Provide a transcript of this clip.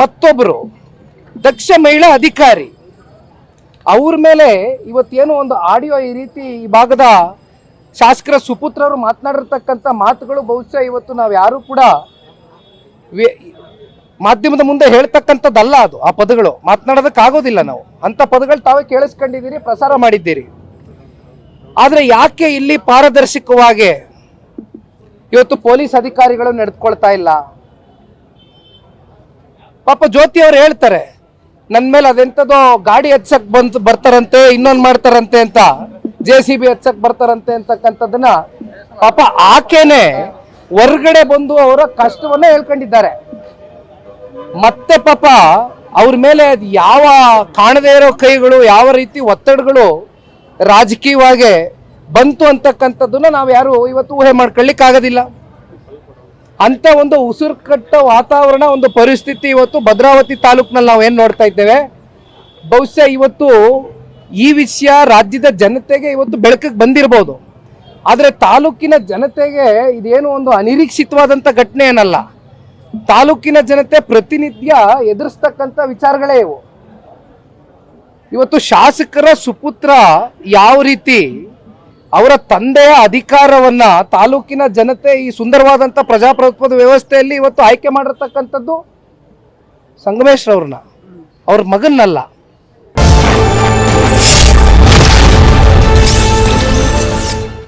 ಮತ್ತೊಬ್ಬರು ದಕ್ಷ ಮಹಿಳಾ ಅಧಿಕಾರಿ. ಅವ್ರ ಮೇಲೆ ಇವತ್ತೇನು ಒಂದು ಆಡಿಯೋ ಈ ರೀತಿ ಈ ಭಾಗದ ಶಾಸಕರ ಸುಪುತ್ರರು ಮಾತನಾಡಿರ್ತಕ್ಕಂಥ ಮಾತುಗಳು ಬಹುಶಃ ಇವತ್ತು ನಾವು ಯಾರು ಕೂಡ ಮಾಧ್ಯಮದ ಮುಂದೆ ಹೇಳ್ತಕ್ಕಂಥದ್ದಲ್ಲ ಅದು, ಆ ಪದಗಳು. ಮಾತನಾಡೋದಕ್ಕಾಗೋದಿಲ್ಲ ನಾವು. ಅಂತ ಪದಗಳು ತಾವೇ ಕೇಳಿಸ್ಕೊಂಡಿದ್ದೀರಿ, ಪ್ರಸಾರ ಮಾಡಿದ್ದೀರಿ. ಆದರೆ ಯಾಕೆ ಇಲ್ಲಿ ಪಾರದರ್ಶಕವಾಗಿ ಇವತ್ತು ಪೊಲೀಸ್ ಅಧಿಕಾರಿಗಳು ನಡೆದುಕೊಳ್ತಾ ಇಲ್ಲ? ಪಾಪ ಜ್ಯೋತಿ ಅವ್ರು ಹೇಳ್ತಾರೆ ನನ್ನ ಮೇಲೆ ಅದೆಂತದೋ ಗಾಡಿ ಹಚ್ಚಕ್ ಬಂತ ಬರ್ತಾರಂತೆ, ಇನ್ನೊಂದು ಮಾಡ್ತಾರಂತೆ ಅಂತ ಜೆ ಸಿ ಬಿ ಹಚ್ಚಕ್ ಬರ್ತಾರಂತೆ ಅಂತಕ್ಕಂಥದ್ದನ್ನ ಪಾಪ ಆಕೆನೆ ಹೊರ್ಗಡೆ ಬಂದು ಅವರ ಕಷ್ಟವನ್ನ ಹೇಳ್ಕೊಂಡಿದ್ದಾರೆ. ಮತ್ತೆ ಪಾಪ ಅವ್ರ ಮೇಲೆ ಯಾವ ಕಾಣದೇ ಇರೋ ಕೈಗಳು, ಯಾವ ರೀತಿ ಒತ್ತಡಗಳು ರಾಜಕೀಯವಾಗಿ ಬಂತು ಅಂತಕ್ಕಂಥದ್ದನ್ನ ನಾವು ಯಾರು ಇವತ್ತು ಊಹೆ ಮಾಡ್ಕೊಳ್ಳಿಕ್ ಆಗೋದಿಲ್ಲ ಅಂತ ಒಂದು ಉಸಿರು ಕಟ್ಟ ವಾತಾವರಣ, ಒಂದು ಪರಿಸ್ಥಿತಿ ಇವತ್ತು ಭದ್ರಾವತಿ ತಾಲೂಕಿನಲ್ಲಿ ನಾವು ಏನು ನೋಡ್ತಾ ಇದ್ದೇವೆ? ಬಹುಶಃ ಇವತ್ತು ಈ ವಿಷಯ ರಾಜ್ಯದ ಜನತೆಗೆ ಇವತ್ತು ಬೆಳಕಿಗೆ ಬಂದಿರಬಹುದು ಆದರೆ ತಾಲೂಕಿನ ಜನತೆಗೆ ಇದೇನು ಒಂದು ಅನಿರೀಕ್ಷಿತವಾದಂಥ ಘಟನೆ ಏನಲ್ಲ. ತಾಲೂಕಿನ ಜನತೆ ಪ್ರತಿನಿತ್ಯ ಎದುರಿಸ್ತಕ್ಕಂಥ ವಿಚಾರಗಳೇ ಇವು. ಇವತ್ತು ಶಾಸಕರ ಸುಪುತ್ರ ಯಾವ ರೀತಿ ಅವರ ತಂದೆಯ ಅಧಿಕಾರವನ್ನ ತಾಲೂಕಿನ ಜನತೆ ಈ ಸುಂದರವಾದಂಥ ಪ್ರಜಾಪ್ರಭುತ್ವದ ವ್ಯವಸ್ಥೆಯಲ್ಲಿ ಇವತ್ತು ಆಯ್ಕೆ ಮಾಡಿರ್ತಕ್ಕಂಥದ್ದು ಸಂಗಮೇಶ್ ಅವ್ರನ್ನ ಅವ್ರ ಮಗನ್ನಲ್ಲ.